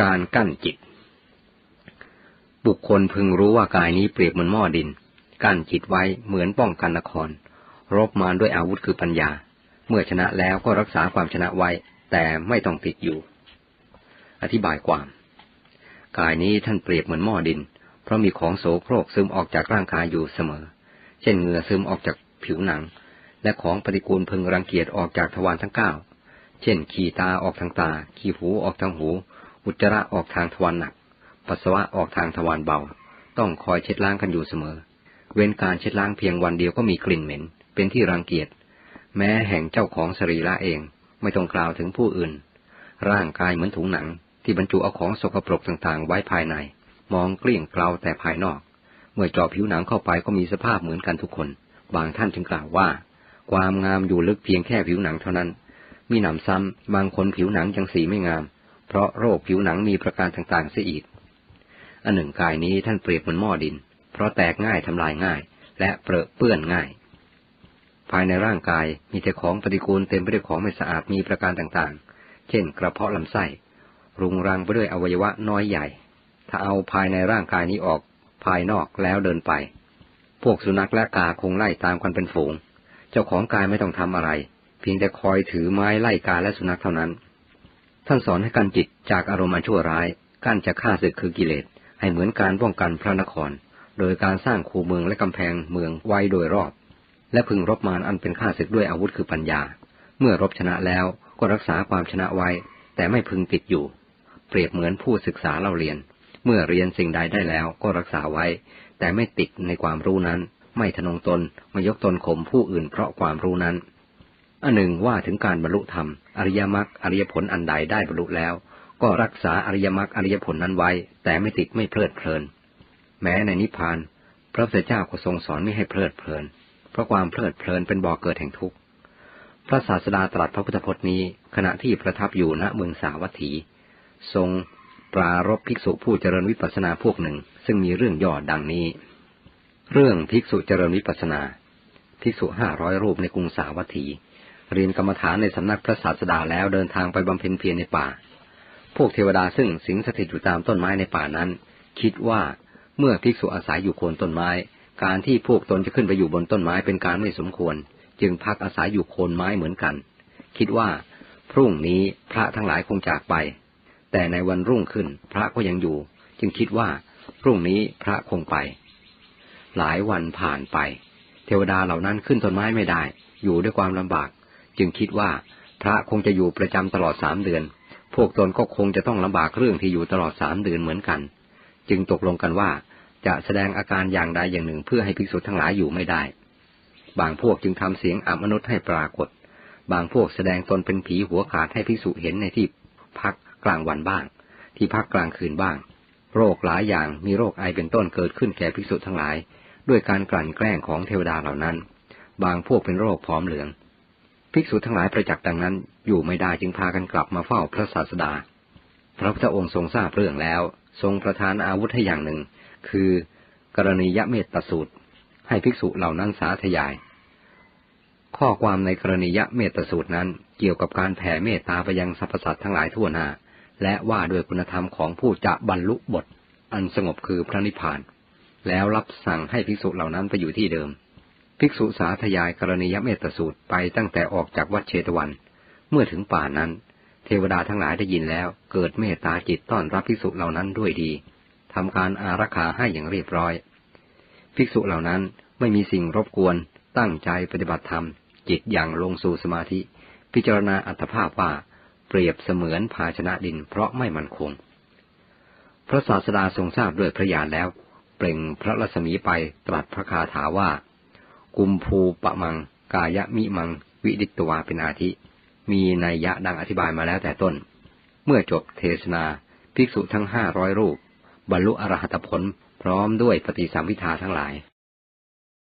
การกั้นจิต บุคคลพึงรู้ว่ากายนี้เปรียบเหมือนหม้อดิน กั้นจิตไว้เหมือนป้องกันนคร รบมารด้วยอาวุธคือปัญญา เมื่อชนะแล้วก็รักษาความชนะไว้ แต่ไม่ต้องติดอยู่ อธิบายความ กายนี้ท่านเปรียบเหมือนหม้อดิน เพราะมีของโสโครกซึมออกจากร่างกายอยู่เสมอ เช่นเหงื่อซึมออกจากผิวหนัง และของปฏิกูลพึงรังเกียจออกจากทวารทั้งเก้าเช่น ขีตาออกทางตา ขีหูออกทางหู อุจจาระออกทางทวารหนัก ปัสสาวะออกทางทวารเบา ต้องคอยเช็ดล้างกันอยู่เสมอ เว้นการเช็ดล้างเพียงวันเดียวก็มีกลิ่นเหม็น เป็นที่รังเกียจ แม้แห่งเจ้าของสรีระเอง ไม่ต้องกล่าวถึงผู้อื่น ร่างกายเหมือนถุงหนัง ที่บรรจุเอาของสกปรกต่างๆ ไว้ภายใน มองเกลี้ยงเกลาแต่ภายนอก เมื่อเจาะผิวหนังเข้าไปก็มีสภาพเหมือนกันทุกคน บางท่านจึงกล่าวว่า ความงามอยู่ลึกเพียงแค่ผิวหนังเท่านั้น มีหนำซ้ำบางคนผิวหนังยังสีไม่งาม เพราะโรคผิวหนังมีประการต่างๆเสียอีก อันหนึ่งกายนี้ท่านเปรียบเหมือนหม้อดิน เพราะแตกง่ายทำลายง่าย และเปรอะเปื้อนง่าย ภายในร่างกายมีแต่ของปฏิกูลเต็มไปด้วยของไม่สะอาดมีประการต่างๆ เช่น กระเพาะลำไส้ รุงรังไปด้วยอวัยวะน้อยใหญ่ ถ้าเอาภายในร่างกายนี้ออกภายนอกแล้วเดินไป พวกสุนัขและกาคงไล่ตามกันเป็นฝูง เจ้าของกายไม่ต้องทำอะไร เพียงแต่คอยถือไม้ไล่กาและสุนัขเท่านั้น ท่านสอนให้กันจิตจากอารมณ์ชั่วร้ายกั้นจะฆ่าศึกคือกิเลส ให้เหมือนการป้องกันพระนคร โดยการสร้างคูเมืองและกำแพงเมืองไว้โดยรอบ และพึงรบมารอันเป็นฆ่าศึกด้วยอาวุธคือปัญญา เมื่อรบชนะแล้วก็รักษาความชนะไว้ แต่ไม่พึงติดอยู่ เปรียบเหมือนผู้ศึกษาเล่าเรียน เมื่อเรียนสิ่งใดได้แล้วก็รักษาไว้ แต่ไม่ติดในความรู้นั้น ไม่ทนงตนไม่ยกตนข่มผู้อื่นเพราะความรู้นั้น อันหนึ่งว่าถึงการบรรลุธรรม อริยมรรคอริยผลอันใดได้บรรลุแล้ว ก็รักษาอริยมรรคอริยผลนั้นไว้ แต่ไม่ติดไม่เพลิดเพลิน แม้ในนิพพาน พระพุทธเจ้าก็ทรงสอนไม่ให้เพลิดเพลิน เพราะความเพลิดเพลินเป็นบ่อเกิดแห่งทุกข์พระศาสดาตรัสพระพุทธพจน์นี้ ขณะที่ประทับอยู่ณเมืองสาวัตถี ทรงปรารบภิกษุผู้เจริญวิปัสสนาพวกหนึ่ง ซึ่งมีเรื่องย่อดังนี้ เรื่องภิกษุเจริญวิปัสสนา ภิกษุห้าร้อยรูปในกรุงสาวัตถี เรียนกรรมฐานในสำนักพระศาสดาแล้วเดินทางไปบำเพ็ญเพียรในป่า พวกเทวดาซึ่งสิงสถิตอยู่ตามต้นไม้ในป่านั้น คิดว่าเมื่อภิกษุอาศัยอยู่โคนต้นไม้ การที่พวกตนจะขึ้นไปอยู่บนต้นไม้เป็นการไม่สมควร จึงพักอาศัยอยู่โคนไม้เหมือนกัน คิดว่า พรุ่งนี้พระทั้งหลายคงจากไป แต่ในวันรุ่งขึ้นพระก็ยังอยู่ จึงคิดว่า พรุ่งนี้พระคงไป หลายวันผ่านไป เทวดาเหล่านั้นขึ้นต้นไม้ไม่ได้ อยู่ด้วยความลำบาก จึงคิดว่าพระคงจะอยู่ประจำตลอดสามเดือน พวกตนก็คงจะต้องลำบากเรื่องที่อยู่ตลอดสามเดือนเหมือนกัน จึงตกลงกันว่าจะแสดงอาการอย่างใดอย่างหนึ่งเพื่อให้ภิกษุทั้งหลายอยู่ไม่ได้ บางพวกจึงทำเสียงอัมนุษย์ให้ปรากฏ บางพวกแสดงตนเป็นผีหัวขาดให้ภิกษุเห็นในที่พักกลางวันบ้าง ที่พักกลางคืนบ้าง โรคหลายอย่างมีโรคไอเป็นต้นเกิดขึ้นแก่ภิกษุทั้งหลาย ด้วยการกลั่นแกล้งของเทวดาเหล่านั้น บางพวกเป็นโรคผอมเหลือง ภิกษุทั้งหลายประจักษ์ดังนั้น อยู่ไม่ได้จึงพากันกลับมาเฝ้าพระศาสดา พระพุทธองค์ทรงทราบเรื่องแล้ว ทรงประทานอาวุธให้อย่างหนึ่ง คือกรณียเมตตสูตร ให้ภิกษุเหล่านั้นสาธยาย ข้อความในกรณียเมตตสูตรนั้นเกี่ยวกับการแผ่เมตตาไปยังสรรพสัตว์ทั้งหลายทั่วหน้า และว่าด้วยคุณธรรมของผู้จะบรรลุบท อันสงบคือพระนิพพาน แล้วรับสั่งให้ภิกษุเหล่านั้นไปอยู่ที่เดิม ภิกษุสาธยายกรณียเมตสูตรไปตั้งแต่ออกจากวัดเชตวัน เมื่อถึงป่านั้น เทวดาทั้งหลายได้ยินแล้ว เกิดเมตตาจิตต้อนรับภิกษุเหล่านั้นด้วยดีทำการอารักขาให้อย่างเรียบร้อย ภิกษุเหล่านั้นไม่มีสิ่งรบกวน ตั้งใจปฏิบัติธรรม จิตอย่างลงสู่สมาธิ พิจารณาอัตภาพว่า เปรียบเสมือนภาชนะดินเพราะไม่มั่นคง พระศาสดาทรงทราบด้วยพระญาณแล้ว เปล่งพระรัศมีไปตรัสพระคาถาว่า กุมภูปะมัง กายะมิมัง วิดิตวาเป็นอาทิ มีนัยยะดังอธิบายมาแล้วแต่ต้น เมื่อจบเทศนา ภิกษุทั้งห้าร้อยรูป บรรลุอรหัตผลพร้อมด้วยปฏิสัมพิทาทั้งหลาย